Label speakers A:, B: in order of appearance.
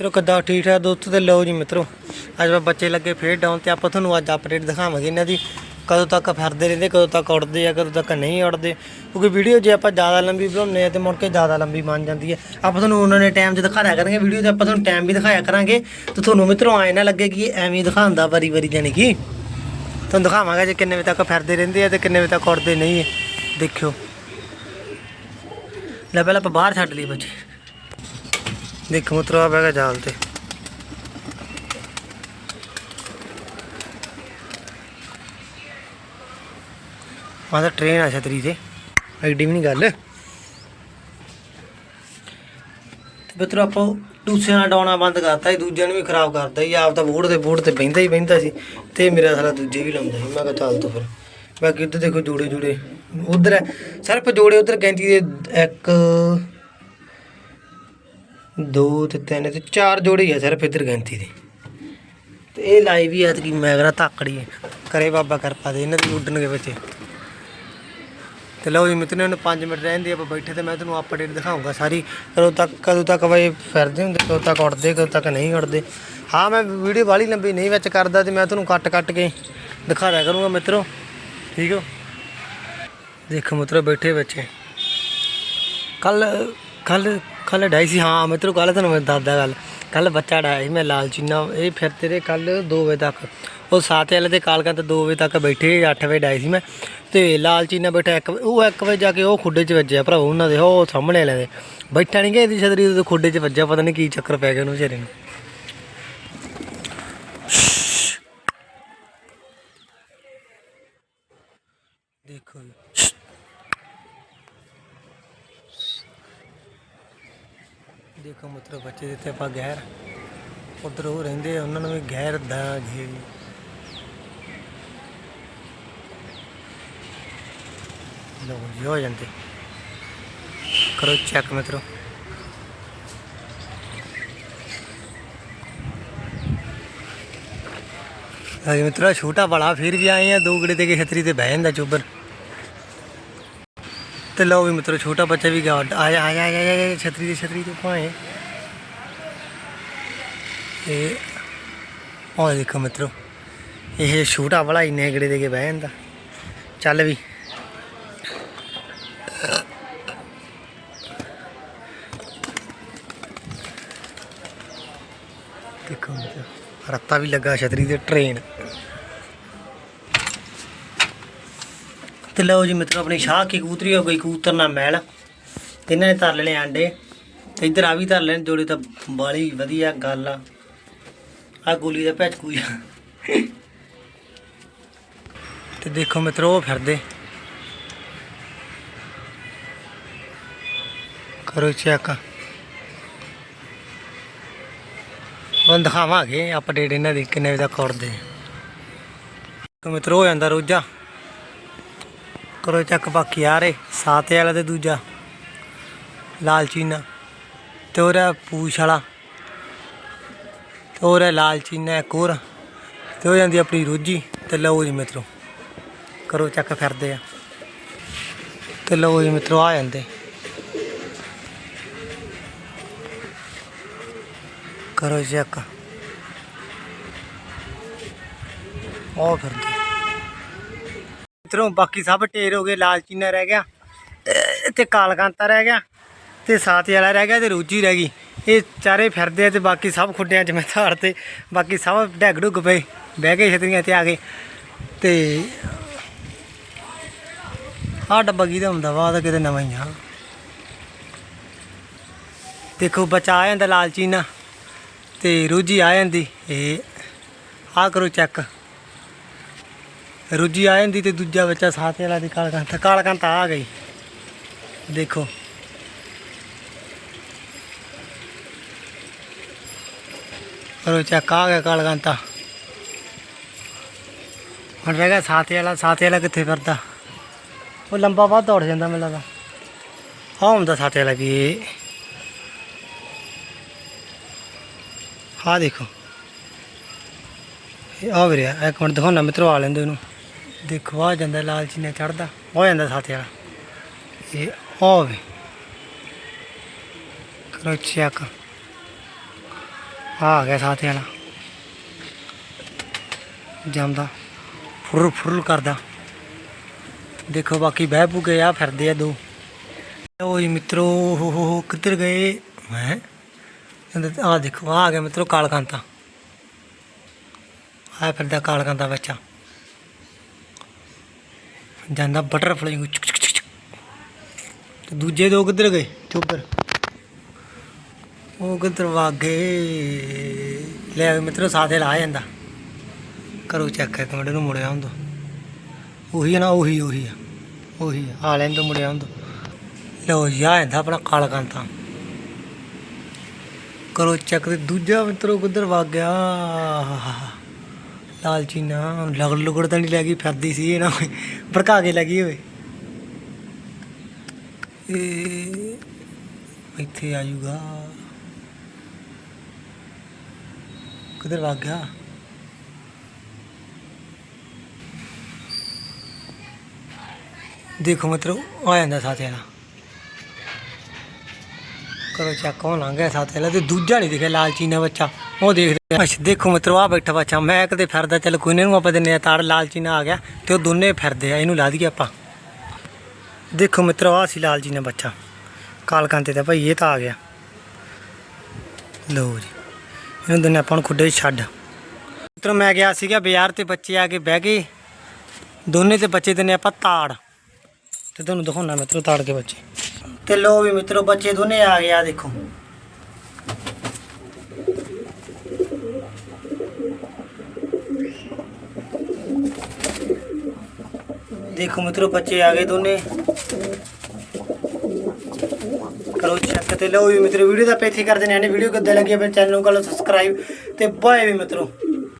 A: ਮਿੱਤਰੋ, ਕਿੱਦਾਂ? ਠੀਕ ਠਾਕ ਦੋਸਤੋ ਤੇ ਲਓ ਜੀ ਮਿੱਤਰੋ, ਅੱਜ ਆਪਾਂ ਬੱਚੇ ਲੱਗੇ ਫੇਰ ਡਾਊਨ ਤੇ ਆਪਾਂ ਤੁਹਾਨੂੰ ਅੱਜ ਅਪਡੇਟ ਦਿਖਾਵਾਂਗੇ ਇਹਨਾਂ ਦੀ, ਕਦੋਂ ਤੱਕ ਫਿਰਦੇ ਰਹਿੰਦੇ, ਕਦੋਂ ਤੱਕ ਉੱਡਦੇ ਆ, ਕਦੋਂ ਤੱਕ ਨਹੀਂ ਉੱਡਦੇ। ਕਿਉਂਕਿ ਵੀਡੀਓ ਜੇ ਆਪਾਂ ਜ਼ਿਆਦਾ ਲੰਬੀ ਬਣਾਉਂਦੇ ਆ ਤੇ ਮੁੜ ਕੇ ਜ਼ਿਆਦਾ ਲੰਬੀ ਬਣ ਜਾਂਦੀ ਹੈ। ਆਪਾਂ ਤੁਹਾਨੂੰ ਉਹਨਾਂ ਨੇ ਟਾਈਮ 'ਚ ਦਿਖਾਇਆ ਕਰਾਂਗੇ ਵੀਡੀਓ ਤੇ ਆਪਾਂ ਤੁਹਾਨੂੰ ਟਾਈਮ ਵੀ ਦਿਖਾਇਆ ਕਰਾਂਗੇ। ਤੇ ਤੁਹਾਨੂੰ ਮਿੱਤਰੋ, ਐ ਨਾ ਲੱਗੇ ਕਿ ਐਵੇਂ ਹੀ ਦਿਖਾਉਂਦਾ ਵਾਰੀ ਵਾਰੀ ਜਾਣੀ ਕਿ ਤੁਹਾਨੂੰ ਦਿਖਾਵਾਂਗਾ ਜੇ ਕਿੰਨੇ ਵਜੇ ਤੱਕ ਫਿਰਦੇ ਰਹਿੰਦੇ ਆ ਤੇ ਕਿੰਨੇ ਵਜੇ ਤੱਕ ਉੱਡਦੇ ਨਹੀਂ ਹੈ ਦੇਖਿਓ। ਲੈ, ਪਹਿਲਾਂ ਆਪਾਂ ਬਾਹਰ ਛੱਡ ਲਈ ਬੱਚੇ। ਦੇਖੋ ਮਿੱਤਰੋ ਆ ਬੈਗਾ ਜਾਲ ਤੇ। ਆਹ ਤਾਂ ਟ੍ਰੇਨ ਆ ਛਤਰੀ ਤੇ, ਐਡੀ ਵੀ ਨਹੀਂ ਗੱਲ। ਮਿੱਤਰੋ ਆਪਾਂ ਟੂਸਿਆਂ ਨਾਲ ਡਾਉਣਾ ਬੰਦ ਕਰਤਾ ਸੀ, ਦੂਜਿਆਂ ਨੂੰ ਵੀ ਖਰਾਬ ਕਰਤਾ ਸੀ, ਆਪ ਤਾਂ ਬੋਰਡ ਤੇ ਬੋਰਡ ਤੇ ਬਹਿੰਦਾ ਹੀ ਬਹਿੰਦਾ ਸੀ, ਤੇ ਮੇਰਾ ਸਾਲਾ ਦੂਜੇ ਵੀ ਲਾਉਂਦਾ ਸੀ। ਮੈਂ ਕਿਹਾ ਚੱਲ ਤੂੰ ਫਿਰ, ਬਾਕੀ ਇੱਧਰ ਦੇਖੋ ਜੋੜੇ ਜੋੜੇ ਉਧਰ ਸਿਰਫ ਜੋੜੇ ਉਧਰ ਗੈਂਤੀ ਦੇ, ਇੱਕ ਦੋ ਤੇ ਤਿੰਨ ਤੇ ਚਾਰ ਜੋੜੇ ਆ ਸਿਰਫ ਇੱਧਰ ਗਿਣਤੀ ਦੇ। ਤੇ ਇਹ ਲਾਈ ਵੀ ਐਤਕੀ ਮੈਂ ਕਹਿੰਦਾ ਧਾਕੜੀ ਹੈ। ਕਰੇ ਬਾਬਾ ਕਿਰਪਾ ਦੇ, ਇਹਨਾਂ ਦੀ ਉੱਡਣਗੇ ਬੱਚੇ ਤੇ ਲਓ ਜੀ ਮਿੱਤਰੋ, ਇਹਨੂੰ 5 ਮਿੰਟ ਰਹਿੰਦੇ ਆਪਾਂ ਬੈਠੇ ਤੇ ਮੈਂ ਤੁਹਾਨੂੰ ਅਪਡੇਟ ਦਿਖਾਉਂਗਾ ਸਾਰੀ। ਕਦੋਂ ਤੱਕ ਕਦੋਂ ਤੱਕ ਬਈ ਫਿਰਦੇ ਹੁੰਦੇ, ਕਦੋਂ ਤੱਕ ਉੱਡਦੇ, ਕਦੋਂ ਤੱਕ ਨਹੀਂ ਉੱਡਦੇ। ਹਾਂ, ਮੈਂ ਵੀਡੀਓ ਵਾਲੀ ਲੰਬੀ ਨਹੀਂ ਵਿੱਚ ਕਰਦਾ ਤੇ ਮੈਂ ਤੁਹਾਨੂੰ ਕੱਟ ਕੱਟ ਕੇ ਦਿਖਾ ਦਿਆ ਕਰੂੰਗਾ ਮਿੱਤਰੋ। ਠੀਕ ਹੋ ਦੇਖੋ ਮਿੱਤਰੋ, ਬੈਠੇ ਬੱਚੇ ਕੱਲ ਕੱਲ ਕੱਲ ਡਾਈ ਸੀ, ਹਾਂ ਮਿੱਤਰੋ ਕੱਲ ਤੁਹਾਨੂੰ ਮੈਂ ਦੱਸਦਾ ਗੱਲ। ਕੱਲ ਬੱਚਾ ਡਾਇਆ ਸੀ, ਮੈਂ ਲਾਲ ਚੀਨਾ ਇਹ ਫਿਰ ਤੇਰੇ ਕੱਲ 2 ਵਜੇ ਤੱਕ। ਉਹ ਸਾਤ ਵਾਲੇ ਤੇ ਕਾਲਕਾ ਤੇ 2 ਵਜੇ ਤੱਕ ਬੈਠੇ 8 ਵਜੇ ਡਾਈ ਸੀ ਮੈਂ। ਤੇ ਲਾਲ ਚੀਨਾ ਬੈਠਾ ਇੱਕ, ਉਹ 1 ਵਜੇ ਜਾ ਕੇ ਉਹ ਖੁੱਡੇ 'ਚ ਵੱਜਿਆ ਭਰਾ, ਉਹਨਾਂ ਦੇ, ਉਹ ਸਾਹਮਣੇ ਵਾਲੇ ਦੇ। ਬੈਠਾ ਨਹੀਂ ਗਿਆ ਇਹਦੀ ਛਤਰੀ ਤੇ ਖੁੱਡੇ 'ਚ ਵੱਜਿਆ, ਪਤਾ ਨਹੀਂ ਕੀ ਚੱਕਰ ਪੈ ਗਿਆ ਉਹਨੂੰ ਵਿਚਾਰੇ ਨੂੰ। ਦੇਖੋ ਜੀ ਦੇਖੋ ਮਤਲਬ ਬੱਚੇ ਦਿੱਤੇ ਆਪਾਂ ਗਹਿਰ, ਉਧਰ ਉਹ ਰਹਿੰਦੇ ਉਹਨਾਂ ਨੂੰ ਵੀ ਗਹਿਰ ਦਾ ਘੇਰੀ ਲੋ ਜੀ, ਹੋ ਜਾਂਦੇ। ਕਰੋ ਚੈੱਕ ਮਿੱਤਰੋ। ਹਾਂ ਮਿੱਤਰੋ, ਛੋਟਾ ਬੜਾ ਫਿਰ ਵੀ ਆਏ ਆ, ਦੋ ਗੜੇ ਤੇ ਕੇ ਛਤਰੀ ਤੇ ਬਹਿ ਜਾਂਦਾ ਚੁੱਬਰ ਤੇ ਲਓ ਵੀ ਮਿੱਤਰੋ, ਛੋਟਾ ਬੱਚਾ ਵੀ ਗਿਆ। ਆ ਜਾ ਆ ਜਾ ਛਤਰੀ ਦੀ, ਛਤਰੀ ਤੇ ਭਾਏ ਇਹ ਉਹ ਦੇਖੋ ਮਿੱਤਰੋ, ਇਹ ਛੋਟਾ ਵਾਲਾ, ਇੰਨੇ ਗੜੇ ਦੇ ਕੇ ਬਹਿ ਜਾਂਦਾ। ਚੱਲ ਵੀ। ਦੇਖੋ ਮਿੱਤਰੋ, ਰੱਤਾ ਵੀ ਲੱਗਾ ਛਤਰੀ ਤੇ ਟ੍ਰੇਨ ਤੇ ਲਓ ਜੀ ਮਿੱਤਰੋ, ਆਪਣੀ ਸ਼ਾਹ ਕੀ ਕਬੂਤਰੀ ਹੋ ਗਈ, ਕਬੂਤਰ ਨਾਲ ਮੈਲ। ਤੇ ਇਹਨਾਂ ਨੇ ਧਰ ਲੈਣੇ ਆਂਡੇ। ਤੇ ਇੱਧਰ ਆ ਵੀ ਧਰ ਲੈਣ ਜੋੜੇ, ਤਾਂ ਬਾਲੀ ਵਧੀਆ ਗੱਲ ਆ। ਆ ਗੋਲੀ ਦਾ ਭੈਚ ਕੋਈ ਤੇ ਦੇਖੋ ਮਿੱਤਰੋ, ਉਹ ਫਿਰਦੇ। ਕਰੋ ਚੈੱਕ। ਹੁਣ ਦਿਖਾਵਾਂਗੇ, ਅਪਡੇਟ ਇਹਨਾਂ ਦੀ, ਕਿੰਨੇ ਵਜੇ ਤੱਕ ਉੱਡਦੇ ਤੇ ਮਿੱਤਰੋ, ਹੋ ਜਾਂਦਾ ਰੋਜਾ। ਕਰੋ ਚੱਕ ਬਾਕੀ ਆ ਰੇ ਸਾਤੇ ਵਾਲਾ ਤੇ ਦੂਜਾ ਲਾਲਚੀਨਾ ਤੇ ਉਹਦਾ ਪੂਛ ਵਾਲਾ, ਤੇ ਉਹਦਾ ਲਾਲ ਚੀਨਾ ਇੱਕ ਹੋਰ। ਤੇ ਹੋ ਜਾਂਦੀ ਆਪਣੀ ਰੋਜੀ, ਤੇ ਲਓ ਜੀ ਮਿੱਤਰੋ, ਕਰੋ ਚੱਕ ਫਿਰਦੇ ਆ। ਤੇ ਲਓ ਜੀ ਮਿੱਤਰੋ, ਆ ਜਾਂਦੇ। ਕਰੋ ਚੱਕ। ਉਹ ਫਿਰਦੇ। ਮਿੱਤਰੋ ਬਾਕੀ ਸਭ ਢੇਰ ਹੋ ਗਏ ਲਾਲ ਚੀਨਾ ਰਹਿ ਗਿਆ ਅਹ ਤੇ ਕਾਲਕਾਂਤਾ ਰਹਿ ਗਿਆ ਤੇ ਸਾਥ ਵਾਲਾ ਰਹਿ ਗਿਆ ਤੇ ਰੋਜੀ ਰਹਿ ਗਈ। ਇਹ ਚਾਰੇ ਫਿਰਦੇ ਆ ਤੇ ਬਾਕੀ ਸਭ ਖੁੱਡਿਆਂ 'ਚ ਮੈਂ ਧਾਰ ਤੇ ਬਾਕੀ ਸਭ ਡੈਗ ਡੁੱਗ ਪਏ, ਬਹਿ ਗਏ ਛਤਰੀਆਂ ਤੇ ਆ ਗਏ ਤੇ ਆਹ ਡੱਬਾ ਕੀ ਦਾ ਹੁੰਦਾ ਵਾ? ਤਾਂ ਕਿਤੇ ਨਵਾਂ ਹੀ ਆ। ਦੇਖੋ ਬਚਾ ਆ ਜਾਂਦਾ ਲਾਲਚੀਨਾ ਤੇ ਰੂਜੀ ਆ ਜਾਂਦੀ, ਇਹ ਆ ਕਰੋ ਚੈੱਕ ਰੁਜੀ ਆ ਜਾਂਦੀ ਤੇ ਦੂਜਾ ਬੱਚਾ ਸਾਥੇ ਵਾਲਾ ਦੀ ਕਾਲਕੰਤਾ ਕਾਲਕੰਤਾ ਆ ਗਈ। ਦੇਖੋ। ਕਰੋ ਚੱਕ ਆ ਗਿਆ ਕਾਲਕੰਤਾ ਹੁਣ ਰਹਿ ਗਿਆ ਸਾਥ ਵਾਲਾ। ਸਾਥ ਵਾਲਾ ਕਿੱਥੇ ਫਿਰਦਾ? ਉਹ ਲੰਬਾ ਬਹੁਤ ਦੌੜ ਜਾਂਦਾ ਮੈਨੂੰ ਲੱਗਦਾ। ਹਾਂ ਹੁੰਦਾ ਸਾਥ ਵਾਲਾ ਵੀ ਹਾਂ ਦੇਖੋ। ਇਹ ਆ ਵੀਰੇ, ਇੱਕ ਮਿੰਟ ਦਿਖਾਉਣਾ, ਮਿੱਤਰੋ ਆ ਲੈਂਦੇ ਉਹਨੂੰ। ਦੇਖੋ, ਆ ਜਾਂਦਾ ਲਾਲਚੀ ਚੀਨਾ ਚੜਦਾ ਹੋ ਜਾਂਦਾ ਸਾਥੀ ਵਾਲਾ। ਇਹ ਹੋਵੇ ਕਰੋ ਚੈੱਕ ਆ ਗਿਆ ਸਾਥੇ ਵਾਲਾ। ਜਾਂਦਾ। ਫੁਰ ਫੁਰ ਕਰਦਾ। ਦੇਖੋ, ਬਾਕੀ ਬਹਿ ਬੂ ਗਏ ਆ ਫਿਰਦੇ ਆ ਦੋ। ਓਏ ਮਿੱਤਰੋ, ਹੋ ਹੋ ਹੋ, ਕਿੱਧਰ ਗਏ? ਹੈ? ਆ ਦੇਖੋ, ਆ ਆ ਗਿਆ ਮਿੱਤਰੋ ਕਾਲਕਾਂਤਾ। ਆ ਫਿਰਦਾ ਕਾਲਕਾਂਤਾ ਬੱਚਾ ਜਾਂਦਾ ਬਟਰਫਲਾਈ ਨੂੰ ਚੁਕ ਚੁਕ ਤੇ ਦੂਜੇ ਦੋ ਕਿੱਧਰ ਗਏ? ਚੋਬਰ। ਉਹ ਕਿੱਧਰ ਵਗ ਗਏ? ਲੈ ਮਿੱਤਰੋ, ਸਾਥੇ ਲਾ ਜਾਂਦਾ। ਕਰੋ ਚੈੱਕ ਇੱਕ ਮਿੰਟ ਨੂੰ ਮੁੜਿਆ ਹੁੰਦਾ। ਉਹੀ ਆ ਨਾ, ਉਹੀ ਉਹੀ ਆ। ਉਹੀ ਆ। ਆ ਲੈਣ ਤੋਂ ਮੁੜਿਆ ਹੁੰਦਾ। ਲਓ ਜੀ, ਆ ਜਾਂਦਾ ਆਪਣਾ ਕਾਲਾ ਕਾਂਤਾ। ਕਰੋ ਚੈੱਕ ਤੇ ਦੂਜਾ ਮਿੱਤਰੋ ਕਿੱਧਰ ਵਗ ਗਿਆ? ਲਾਲਚੀਨਾ ਲਗੜ ਲੁਗੜ ਤਾਂ ਨਹੀਂ ਲੈ ਗਈ, ਫਿਰਦੀ ਸੀ ਇਹ ਨਾ ਭੜਕਾ ਕੇ ਲੱਗੀ ਹੋਵੇ ਇਹ ਇੱਥੇ ਆ ਜਾਊਗਾ। ਕਿੱਧਰ ਵਗ ਗਿਆ? ਦੇਖੋ ਮਤਲਬ ਆ ਜਾਂਦਾ ਸਾਥੇ ਵਾਲਾ ਕਰੋ ਚੱਕ ਉਹ ਲੰਘ ਗਿਆ ਸਾਥੇ ਵਾਲਾ ਤੇ ਦੂਜਾ ਨਹੀਂ ਦਿਖਿਆ ਲਾਲਚੀਨਾ ਬੱਚਾ। ਉਹ ਦੇਖਦੇ ਆ। ਅੱਛਾ, ਦੇਖੋ ਮਿੱਤਰੋ ਆ ਬੈਠਾ ਬੱਚਾ। ਮੈਂ ਕਦੇ ਫਿਰਦਾ, ਚੱਲ ਕੋਈ ਨਹੀਂ ਨੂੰ ਆਪਾਂ ਦਿੰਨੇ ਆ ਤਾੜ, ਲਾਲਚੀ ਨਾ ਆ ਗਿਆ। ਤੇ ਉਹ ਦੋਨੇ ਫਿਰਦੇ ਆ, ਇਹਨੂੰ ਲਾ ਦਈਏ ਆਪਾਂ। ਦੇਖੋ ਮਿੱਤਰੋ ਆ ਸੀ ਲਾਲਚੀ ਨਾ ਬੱਚਾ। ਕਾਲਕਾਂ ਤੇ ਭਾਈ, ਇਹ ਤਾਂ ਆ ਗਿਆ। ਲਓ ਜੀ, ਇਹਨੂੰ ਦਿੰਨੇ ਆਪਾਂ ਨੂੰ ਖੁੱਡੇ ਛੱਡ। ਮਿੱਤਰੋ, ਮੈਂ ਗਿਆ ਸੀਗਾ ਬਾਜ਼ਾਰ ਤੇ ਬੱਚੇ ਆ ਕੇ ਬਹਿ ਗਏ। ਦੋਨੇ ਤੇ ਬੱਚੇ ਦਿੰਨੇ ਆਪਾਂ ਤਾੜ। ਤੇ ਤੁਹਾਨੂੰ ਦਿਖਾਉਣਾ ਮਿੱਤਰੋ, ਤਾੜ ਕੇ ਬੱਚੇ। ਤੇ ਲੋ ਵੀ ਮਿੱਤਰੋ, ਬੱਚੇ ਦੋਨੇ ਆ ਗਏ ਆ ਦੇਖੋ। ਦੇਖੋ ਮਿੱਤਰੋ, ਬੱਚੇ ਆ ਗਏ ਦੋਨੇ। ਕਰੋ ਚੈੱਕ ਤੇ ਲਓ ਵੀ ਮਿੱਤਰੋ, ਵੀਡੀਓ ਦਾ ਪੈਥੇ ਕਰ ਦੇਣੇ ਨੇ ਵੀਡੀਓ ਕਿੱਦਾਂ ਲੱਗੀ, ਆਪਣੇ ਚੈਨਲ ਨੂੰ ਕਰ ਲਓ ਸਬਸਕ੍ਰਾਈਬ ਤੇ ਬਾਏ ਵੀ ਮਿੱਤਰੋ।